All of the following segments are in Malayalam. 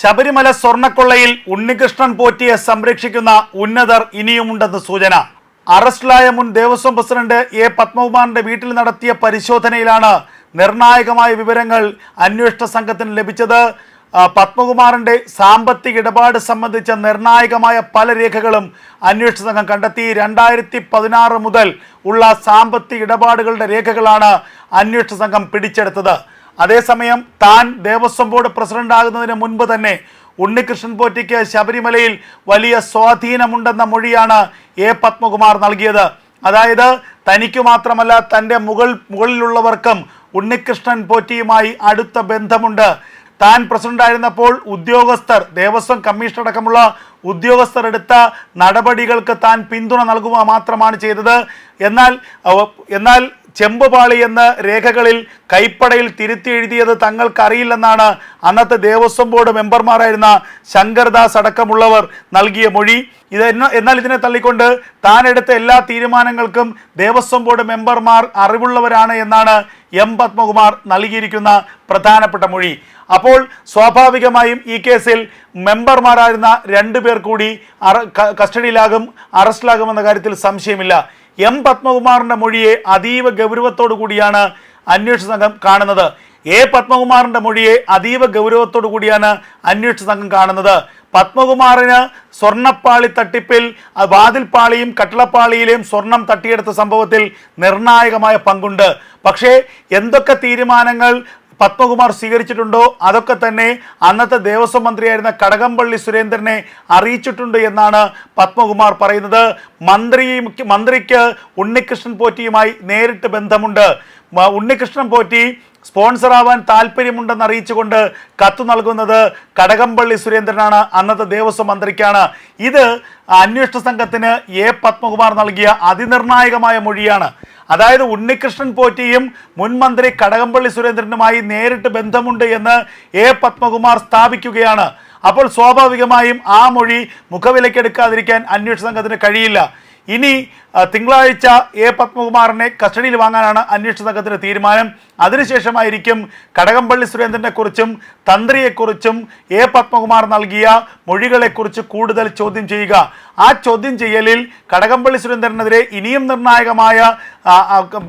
ശബരിമല സ്വർണക്കൊള്ളയിൽ ഉണ്ണികൃഷ്ണൻ പോറ്റിയെ സംരക്ഷിക്കുന്ന ഉന്നതർ ഇനിയുമുണ്ടെന്ന് സൂചന. അറസ്റ്റിലായ മുൻ ദേവസ്വം പ്രസിഡന്റ് എ പത്മകുമാറിന്റെ വീട്ടിൽ നടത്തിയ പരിശോധനയിലാണ് നിർണായകമായ വിവരങ്ങൾ അന്വേഷണ സംഘത്തിന് ലഭിച്ചത്. പത്മകുമാറിന്റെ സാമ്പത്തിക ഇടപാട് സംബന്ധിച്ച നിർണായകമായ പല രേഖകളും അന്വേഷണ സംഘം കണ്ടെത്തി. രണ്ടായിരത്തി പതിനാറ് മുതൽ ഉള്ള സാമ്പത്തിക ഇടപാടുകളുടെ രേഖകളാണ് അന്വേഷണ സംഘം പിടിച്ചെടുത്തത്. അതേസമയം താൻ ദേവസ്വം ബോർഡ് പ്രസിഡന്റ് ആകുന്നതിന് മുൻപ് തന്നെ ഉണ്ണികൃഷ്ണൻ പോറ്റിക്ക് ശബരിമലയിൽ വലിയ സ്വാധീനമുണ്ടെന്ന മൊഴിയാണ് എ പത്മകുമാർ നൽകിയത്. അതായത് തനിക്ക് മാത്രമല്ല തന്റെ മുകൾ മുകളിലുള്ളവർക്കും ഉണ്ണികൃഷ്ണൻ പോറ്റിയുമായി അടുത്ത ബന്ധമുണ്ട്. താൻ പ്രസിഡന്റ് ആയിരുന്നപ്പോൾ ഉദ്യോഗസ്ഥർ ദേവസ്വം കമ്മീഷൻ അടക്കമുള്ള ഉദ്യോഗസ്ഥർ എടുത്ത നടപടികൾക്ക് താൻ പിന്തുണ നൽകുക മാത്രമാണ് ചെയ്തത്. എന്നാൽ എന്നാൽ ചെമ്പുപാളി എന്ന രേഖകളിൽ കൈപ്പടയിൽ തിരുത്തി എഴുതിയത് തങ്ങൾക്കറിയില്ലെന്നാണ് അന്നത്തെ ദേവസ്വം ബോർഡ് മെമ്പർമാരായിരുന്ന ശങ്കർദാസ് അടക്കമുള്ളവർ നൽകിയ മൊഴി. ഇത് എന്നാൽ ഇതിനെ തള്ളിക്കൊണ്ട് താൻ എടുത്ത എല്ലാ തീരുമാനങ്ങൾക്കും ദേവസ്വം ബോർഡ് മെമ്പർമാർ അറിവുള്ളവരാണ് എന്നാണ് എം പത്മകുമാർ നൽകിയിരിക്കുന്ന പ്രധാനപ്പെട്ട മൊഴി. അപ്പോൾ സ്വാഭാവികമായും ഈ കേസിൽ മെമ്പർമാരായിരുന്ന രണ്ടു പേർ കൂടി കസ്റ്റഡിയിലാകും അറസ്റ്റിലാകുമെന്ന കാര്യത്തിൽ സംശയമില്ല. എം പത്മകുമാറിന്റെ മൊഴിയെ അതീവ ഗൗരവത്തോടു കൂടിയാണ് അന്വേഷണ സംഘം കാണുന്നത്. എ പത്മകുമാറിന്റെ മൊഴിയെ അതീവ ഗൗരവത്തോടു കൂടിയാണ് അന്വേഷണ സംഘം കാണുന്നത്. പത്മകുമാറിന് സ്വർണപ്പാളി തട്ടിപ്പിൽ വാതിൽപ്പാളിയും കട്ടിളപ്പാളിയിലെയും സ്വർണം തട്ടിയെടുത്ത സംഭവത്തിൽ നിർണായകമായ പങ്കുണ്ട്. പക്ഷേ എന്തൊക്കെ തീരുമാനങ്ങൾ പത്മകുമാർ സ്വീകരിച്ചിട്ടുണ്ടോ? അതൊക്കെ തന്നെ അന്നത്തെ ദേവസ്വം മന്ത്രിയായിരുന്ന കടകംപള്ളി സുരേന്ദ്രനെ അറിയിച്ചിട്ടുണ്ട് എന്നാണ് പത്മകുമാർ പറയുന്നത്. മന്ത്രി മന്ത്രിക്ക് ഉണ്ണികൃഷ്ണൻ പോറ്റിയുമായി നേരിട്ട് ബന്ധമുണ്ട്. ഉണ്ണികൃഷ്ണൻ പോറ്റി സ്പോൺസറാവാൻ താല്പര്യമുണ്ടെന്ന് അറിയിച്ചുകൊണ്ട് കത്ത് നൽകുന്നത് കടകംപള്ളി സുരേന്ദ്രനാണ് അന്നത്തെ ദേവസ്വം മന്ത്രിക്കാണ്. ഇത് അന്വേഷണ സംഘത്തിന് എ പത്മകുമാർ നൽകിയ അതിനിർണായകമായ മൊഴിയാണ്. അതായത് ഉണ്ണികൃഷ്ണൻ പോറ്റിയും മുൻ മന്ത്രി കടകംപള്ളി സുരേന്ദ്രനുമായി നേരിട്ട് ബന്ധമുണ്ട് എന്ന് എ പത്മകുമാർ സ്ഥാപിക്കുകയാണ്. അപ്പോൾ സ്വാഭാവികമായും ആ മൊഴി മുഖവിലക്കെടുക്കാതിരിക്കാൻ അന്വേഷണ സംഘത്തിന് കഴിയില്ല. ഇനി തിങ്കളാഴ്ച എ പത്മകുമാറിനെ കസ്റ്റഡിയിൽ വാങ്ങാനാണ് അന്വേഷണ സംഘത്തിന്റെ തീരുമാനം. അതിനുശേഷമായിരിക്കും കടകംപള്ളി സുരേന്ദ്രനെക്കുറിച്ചും തന്ത്രിയെക്കുറിച്ചും എ പത്മകുമാർ നൽകിയ മൊഴികളെക്കുറിച്ച് കൂടുതൽ ചോദ്യം ചെയ്യുക. ആ ചോദ്യം ചെയ്യലിൽ കടകംപള്ളി സുരേന്ദ്രനെതിരെ ഇനിയും നിർണായകമായ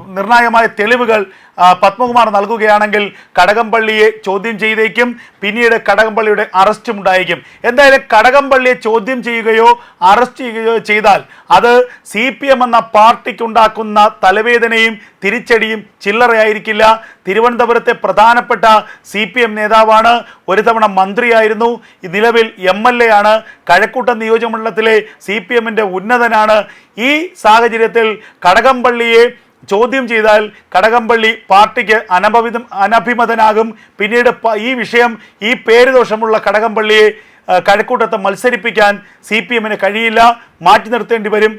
നിർണായകമായ തെളിവുകൾ ആ, പത്മകുമാർ നൽകുകയാണെങ്കിൽ കടകംപള്ളിയെ ചോദ്യം ചെയ്തേക്കും. പിന്നീട് കടകംപള്ളിയുടെ അറസ്റ്റും ഉണ്ടായേക്കും. എന്തായാലും കടകംപള്ളിയെ ചോദ്യം ചെയ്യുകയോ അറസ്റ്റ് ചെയ്യുകയോ ചെയ്താൽ അത് സി പി എം എന്ന പാർട്ടിക്കുണ്ടാക്കുന്ന തലവേദനയും തിരിച്ചടിയും ചില്ലറയായിരിക്കില്ല. തിരുവനന്തപുരത്തെ പ്രധാനപ്പെട്ട സി പി എം നേതാവാണ്. ഒരു തവണ മന്ത്രിയായിരുന്നു. നിലവിൽ എം എൽ എ ആണ്. കഴക്കൂട്ടം നിയോജകമണ്ഡലത്തിലെ സി പി എമ്മിന്റെ ഉന്നതനാണ്. ഈ സാഹചര്യത്തിൽ കടകംപള്ളിയെ ചോദ്യം ചെയ്താൽ കടകംപള്ളി പാർട്ടിക്ക് അനഭവിതം അനഭിമതനാകും. പിന്നീട് ഈ വിഷയം ഈ പേരുദോഷമുള്ള കടകംപള്ളിയെ കഴക്കൂട്ടത്തെ മത്സരിപ്പിക്കാൻ സി പി എമ്മിന് കഴിയില്ല. മാറ്റി നിർത്തേണ്ടി വരും.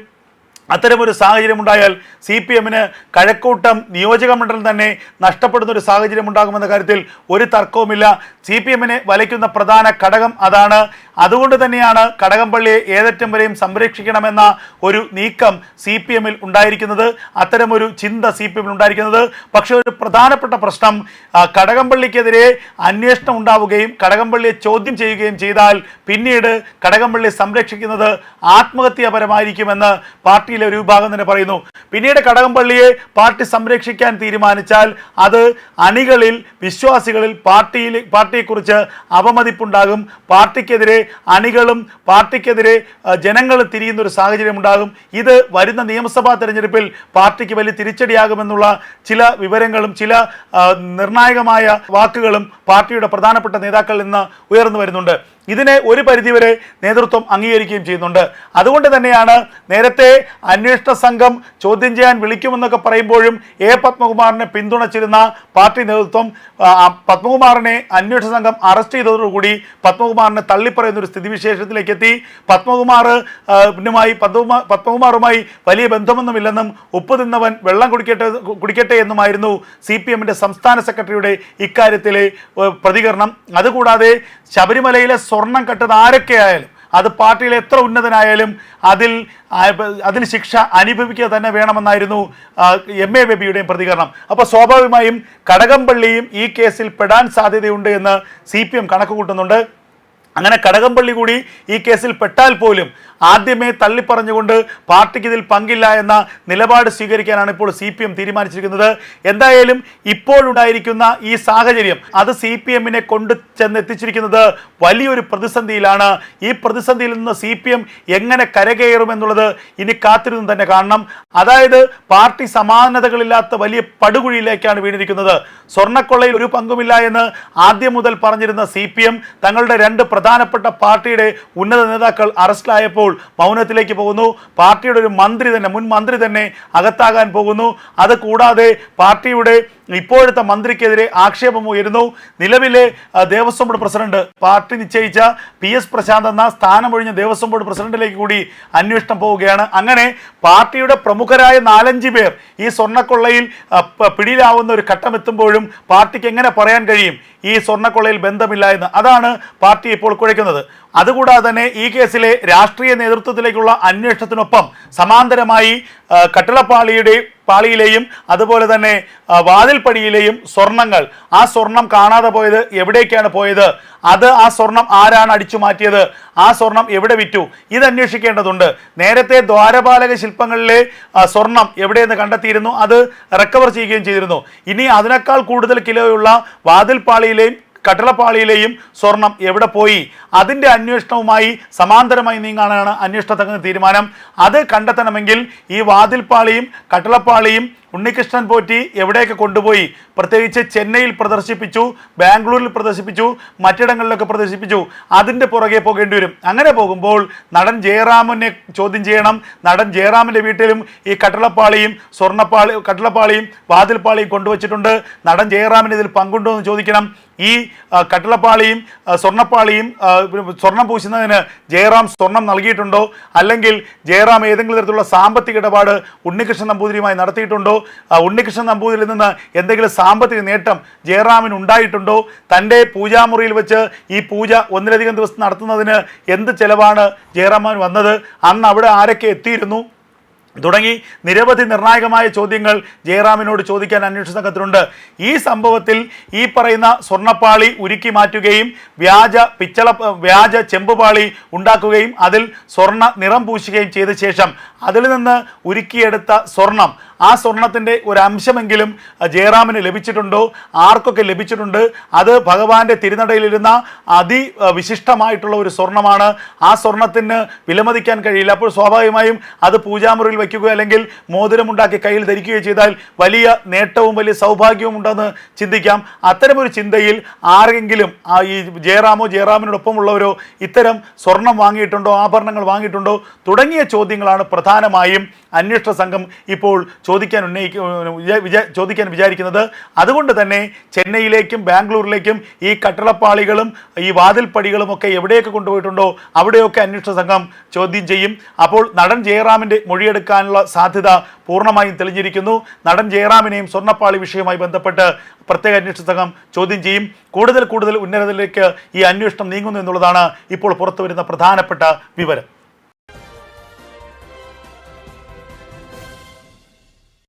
അത്തരമൊരു സാഹചര്യം ഉണ്ടായാൽ സി പി എമ്മിന് കഴക്കൂട്ടം നിയോജക മണ്ഡലം തന്നെ നഷ്ടപ്പെടുന്ന ഒരു സാഹചര്യം ഉണ്ടാകുമെന്ന കാര്യത്തിൽ ഒരു തർക്കവുമില്ല. സി പി എമ്മിനെ വലയ്ക്കുന്ന പ്രധാന ഘടകം അതാണ്. അതുകൊണ്ട് തന്നെയാണ് കടകംപള്ളിയെ ഏതറ്റം വരെയും സംരക്ഷിക്കണമെന്ന ഒരു നീക്കം സി പി എമ്മിൽ ഉണ്ടായിരിക്കുന്നത്. അത്തരമൊരു ചിന്ത സി പി എമ്മിൽ ഉണ്ടായിരിക്കുന്നത്. പക്ഷേ ഒരു പ്രധാനപ്പെട്ട പ്രശ്നം കടകംപള്ളിക്കെതിരെ അന്വേഷണം ഉണ്ടാവുകയും കടകംപള്ളിയെ ചോദ്യം ചെയ്യുകയും ചെയ്താൽ പിന്നീട് കടകംപള്ളി സംരക്ഷിക്കുന്നത് ആത്മഹത്യാപരമായിരിക്കുമെന്ന് പാർട്ടിയിലെ ഒരു വിഭാഗം തന്നെ പറയുന്നു. പിന്നീട് കടകംപള്ളിയെ പാർട്ടി സംരക്ഷിക്കാൻ തീരുമാനിച്ചാൽ അത് അണികളിൽ വിശ്വാസികളിൽ പാർട്ടിയിൽ പാർട്ടിയെക്കുറിച്ച് അവമതിപ്പുണ്ടാകും. പാർട്ടിക്കെതിരെ അണികളും പാർട്ടിക്കെതിരെ ജനങ്ങൾ തിരിയുന്ന ഒരു സാഹചര്യം ഉണ്ടാകും. ഇത് വരുന്ന നിയമസഭാ തെരഞ്ഞെടുപ്പിൽ പാർട്ടിക്ക് വലിയ തിരിച്ചടിയാകുമെന്നുള്ള ചില വിവരങ്ങളും ചില നിർണായകമായ വാക്കുകളും പാർട്ടിയുടെ പ്രധാനപ്പെട്ട നേതാക്കളിൽ നിന്ന് ഉയർന്നു വരുന്നുണ്ട്. ഇതിനെ ഒരു പരിധിവരെ നേതൃത്വം അംഗീകരിക്കുകയും ചെയ്യുന്നുണ്ട്. അതുകൊണ്ട് തന്നെയാണ് നേരത്തെ അന്വേഷണ സംഘം ചോദ്യം ചെയ്യാൻ വിളിക്കുമെന്നൊക്കെ പറയുമ്പോഴും എ പത്മകുമാറിനെ പിന്തുണച്ചിരുന്ന പാർട്ടി നേതൃത്വം പത്മകുമാറിനെ അന്വേഷണ സംഘം അറസ്റ്റ് ചെയ്തതോടുകൂടി പത്മകുമാറിനെ തള്ളിപ്പറയുന്ന ഒരു സ്ഥിതിവിശേഷത്തിലേക്ക് എത്തി പത്മകുമാർ പിന്നുമായി പത്മകുമാറുമായി വലിയ ബന്ധമൊന്നുമില്ലെന്നും ഉപ്പ് തിന്നവൻ വെള്ളം കുടിക്കട്ടെ കുടിക്കട്ടെ എന്നുമായിരുന്നു സി സംസ്ഥാന സെക്രട്ടറിയുടെ ഇക്കാര്യത്തിലെ പ്രതികരണം. അതുകൂടാതെ ശബരിമലയിലെ സ്വർണം കട്ടത് ആരൊക്കെയായാലും അത് പാർട്ടിയിൽ എത്ര ഉന്നതനായാലും അതിൽ അതിന് ശിക്ഷ അനുഭവിക്കുക തന്നെ വേണമെന്നായിരുന്നു എം. എ. ബേബിയുടെയും പ്രതികരണം. അപ്പോൾ സ്വാഭാവികമായും കടകംപള്ളിയും ഈ കേസിൽ പെടാൻ സാധ്യതയുണ്ട് എന്ന് സി പി എം കണക്ക് കൂട്ടുന്നുണ്ട് അങ്ങനെ കടകംപള്ളി കൂടി ഈ കേസിൽ പെട്ടാൽ പോലും ആദ്യമേ തള്ളിപ്പറഞ്ഞുകൊണ്ട് പാർട്ടിക്ക് ഇതിൽ പങ്കില്ല എന്ന നിലപാട് സ്വീകരിക്കാനാണ് ഇപ്പോൾ സി പി എം തീരുമാനിച്ചിരിക്കുന്നത്. എന്തായാലും ഇപ്പോഴുണ്ടായിരിക്കുന്ന ഈ സാഹചര്യം അത് സി പി എമ്മിനെ കൊണ്ട് ചെന്നെത്തിച്ചിരിക്കുന്നത് വലിയൊരു പ്രതിസന്ധിയിലാണ്. ഈ പ്രതിസന്ധിയിൽ നിന്ന് സി പി എം എങ്ങനെ കരകയറുമെന്നുള്ളത് ഇനി കാത്തിരുന്ന് തന്നെ കാണണം. അതായത് പാർട്ടി സമാനതകളില്ലാത്ത വലിയ പടുകുഴിയിലേക്കാണ് വീണിരിക്കുന്നത്. സ്വർണക്കൊള്ളയിൽ ഒരു പങ്കുമില്ല എന്ന് ആദ്യം മുതൽ പറഞ്ഞിരുന്ന സി തങ്ങളുടെ രണ്ട് പ്രധാനപ്പെട്ട പാർട്ടിയുടെ ഉന്നത നേതാക്കൾ അറസ്റ്റിലായപ്പോൾ മൗനത്തിലേക്ക് പോകുന്നു. പാർട്ടിയുടെ ഒരു മന്ത്രി തന്നെ മുൻ മന്ത്രി തന്നെ അകത്താകാൻ പോകുന്നു. അത് കൂടാതെ പാർട്ടിയുടെ ഇപ്പോഴത്തെ മന്ത്രിക്കെതിരെ ആക്ഷേപം ഉയരുന്നു. നിലവിലെ ദേവസ്വം ബോർഡ് പ്രസിഡന്റ് പാർട്ടി നിശ്ചയിച്ച പി എസ് പ്രശാന്ത് എന്ന സ്ഥാനമൊഴിഞ്ഞ ദേവസ്വം ബോർഡ് പ്രസിഡന്റിലേക്ക് കൂടി അന്വേഷണം പോവുകയാണ്. അങ്ങനെ പാർട്ടിയുടെ പ്രമുഖരായ നാലഞ്ച് പേർ ഈ സ്വർണക്കൊള്ളയിൽ പിടിയിലാവുന്ന ഒരു ഘട്ടം എത്തുമ്പോഴും പാർട്ടിക്ക് എങ്ങനെ പറയാൻ കഴിയും? ഈ സ്വർണക്കൊള്ളയിൽ ബന്ധമില്ല എന്ന്. അതാണ് പാർട്ടി ഇപ്പോൾ കുഴയ്ക്കുന്നത്. അതുകൂടാതെ തന്നെ ഈ കേസിലെ രാഷ്ട്രീയ നേതൃത്വത്തിലേക്കുള്ള അന്വേഷണത്തിനൊപ്പം സമാന്തരമായി കട്ടിളപ്പാളിയുടെ പാളിയിലെയും അതുപോലെ തന്നെ വാതിൽപ്പടിയിലെയും സ്വർണങ്ങൾ. ആ സ്വർണം കാണാതെ പോയത് എവിടേക്കാണ് പോയത്? അത് ആ സ്വർണം ആരാണ് അടിച്ചു മാറ്റിയത്? ആ സ്വർണം എവിടെ വിറ്റു? ഇത് അന്വേഷിക്കേണ്ടതുണ്ട്. നേരത്തെ ദ്വാരപാലക ശില്പങ്ങളിലെ സ്വർണം എവിടെയെന്ന് കണ്ടെത്തിയിരുന്നു. അത് റിക്കവർ ചെയ്യുകയും ചെയ്തിരുന്നു. ഇനി അതിനേക്കാൾ കൂടുതൽ കിലോയുള്ള വാതിൽപ്പാളിയിലെയും കട്ടളപ്പാളിയിലെയും സ്വർണം എവിടെ പോയി? അതിന്റെ അന്വേഷണവുമായി സമാന്തരമായി നീങ്ങാനാണ് അന്വേഷണ സംഘം തീരുമാനം. അത് കണ്ടെത്തണമെങ്കിൽ ഈ വാതിൽപ്പാളിയും കട്ടളപ്പാളിയും ഉണ്ണികൃഷ്ണൻ പോറ്റി എവിടെയൊക്കെ കൊണ്ടുപോയി? പ്രത്യേകിച്ച് ചെന്നൈയിൽ പ്രദർശിപ്പിച്ചു ബാംഗ്ലൂരിൽ പ്രദർശിപ്പിച്ചു മറ്റിടങ്ങളിലൊക്കെ പ്രദർശിപ്പിച്ചു. അതിന്റെ പുറകെ പോകേണ്ടി വരും. അങ്ങനെ പോകുമ്പോൾ നടൻ ജയറാമിനെ ചോദ്യം ചെയ്യണം. നടൻ ജയറാമിന്റെ വീട്ടിലും ഈ കട്ടളപ്പാളിയും സ്വർണപ്പാളി കട്ടളപ്പാളിയും വാതിൽപ്പാളിയും കൊണ്ടുവച്ചിട്ടുണ്ട്. നടൻ ജയറാമിന് ഇതിൽ പങ്കുണ്ടോ എന്ന് ചോദിക്കണം. ഈ കട്ടളപ്പാളിയും സ്വർണപ്പാളിയും സ്വർണം പൂശുന്നതിന് ജയറാം സ്വർണം നൽകിയിട്ടുണ്ടോ? അല്ലെങ്കിൽ ജയറാം ഏതെങ്കിലും തരത്തിലുള്ള സാമ്പത്തിക ഇടപാട് ഉണ്ണികൃഷ്ണൻ നമ്പൂതിരിയുമായി നടത്തിയിട്ടുണ്ടോ? ഉണ്ണികൃഷ്ണൻ നമ്പൂതിരിയിൽ നിന്ന് എന്തെങ്കിലും സാമ്പത്തിക നേട്ടം ജയറാമിന് ഉണ്ടായിട്ടുണ്ടോ? തന്റെ പൂജാമുറിയിൽ വെച്ച് ഈ പൂജ ഒന്നിലധികം ദിവസം നടത്തുന്നതിന് എന്ത് ചെലവാണ് ജയറാമാൻ വന്നത്? അന്ന് അവിടെ ആരൊക്കെ എത്തിയിരുന്നു? തുടങ്ങി നിരവധി നിർണായകമായ ചോദ്യങ്ങൾ ജയറാമിനോട് ചോദിക്കാൻ അന്വേഷണ സംഘത്തിനുണ്ട്. ഈ സംഭവത്തിൽ ഈ പറയുന്ന സ്വർണപ്പാളി ഉരുക്കി മാറ്റുകയും വ്യാജ പിച്ചള വ്യാജ ചെമ്പുപാളി ഉണ്ടാക്കുകയും അതിൽ സ്വർണ നിറം പൂശുകയും ചെയ്ത ശേഷം അതിൽ നിന്ന് ഉരുക്കിയെടുത്ത സ്വർണം ആ സ്വർണത്തിന്റെ ഒരു അംശമെങ്കിലും ജയറാമിന് ലഭിച്ചിട്ടുണ്ടോ? ആർക്കൊക്കെ ലഭിച്ചിട്ടുണ്ട്? അത് ഭഗവാന്റെ തിരുനടയിലിരുന്ന അതിവിശിഷ്ടമായിട്ടുള്ള ഒരു സ്വർണമാണ് ആ സ്വർണത്തിന് വിലമതിക്കാൻ കഴിയില്ല. അപ്പോൾ സ്വാഭാവികമായും അത് പൂജാമുറിയിൽ വയ്ക്കുകയോ അല്ലെങ്കിൽ മോതിരമുണ്ടാക്കി കയ്യിൽ ധരിക്കുകയോ ചെയ്താൽ വലിയ നേട്ടവും വലിയ സൗഭാഗ്യവും ഉണ്ടെന്ന് ചിന്തിക്കാം. അത്തരമൊരു ചിന്തയിൽ ആരെങ്കിലും ആ ഈ ജയറാമോ ജയറാമിനോടൊപ്പമുള്ളവരോ ഇത്തരം സ്വർണം വാങ്ങിയിട്ടുണ്ടോ ആഭരണങ്ങൾ വാങ്ങിയിട്ടുണ്ടോ തുടങ്ങിയ ചോദ്യങ്ങളാണ് പ്രധാനമായും അന്വേഷണ സംഘം ഇപ്പോൾ ചോദിക്കാൻ ഉന്നയിക്ക ചോദിക്കാൻ വിചാരിക്കുന്നത് അതുകൊണ്ട് തന്നെ ചെന്നൈയിലേക്കും ബാംഗ്ലൂരിലേക്കും ഈ കട്ടളപ്പാളികളും ഈ വാതിൽപ്പടികളും ഒക്കെ എവിടെയൊക്കെ കൊണ്ടുപോയിട്ടുണ്ടോ അവിടെയൊക്കെ അന്വേഷണ സംഘം ചോദ്യം ചെയ്യും. അപ്പോൾ നടൻ ജയറാമിന്റെ മൊഴിയെടുക്കാനുള്ള സാധ്യത പൂർണമായും തെളിഞ്ഞിരിക്കുന്നു. നടൻ ജയറാമിനെയും സ്വർണപ്പാളി വിഷയവുമായി ബന്ധപ്പെട്ട് പ്രത്യേക അന്വേഷണ സംഘം ചോദ്യം ചെയ്യും. കൂടുതൽ കൂടുതൽ ഉന്നതത്തിലേക്ക് ഈ അന്വേഷണം നീങ്ങുന്നു എന്നുള്ളതാണ് ഇപ്പോൾ പുറത്തുവരുന്ന പ്രധാനപ്പെട്ട വിവരം.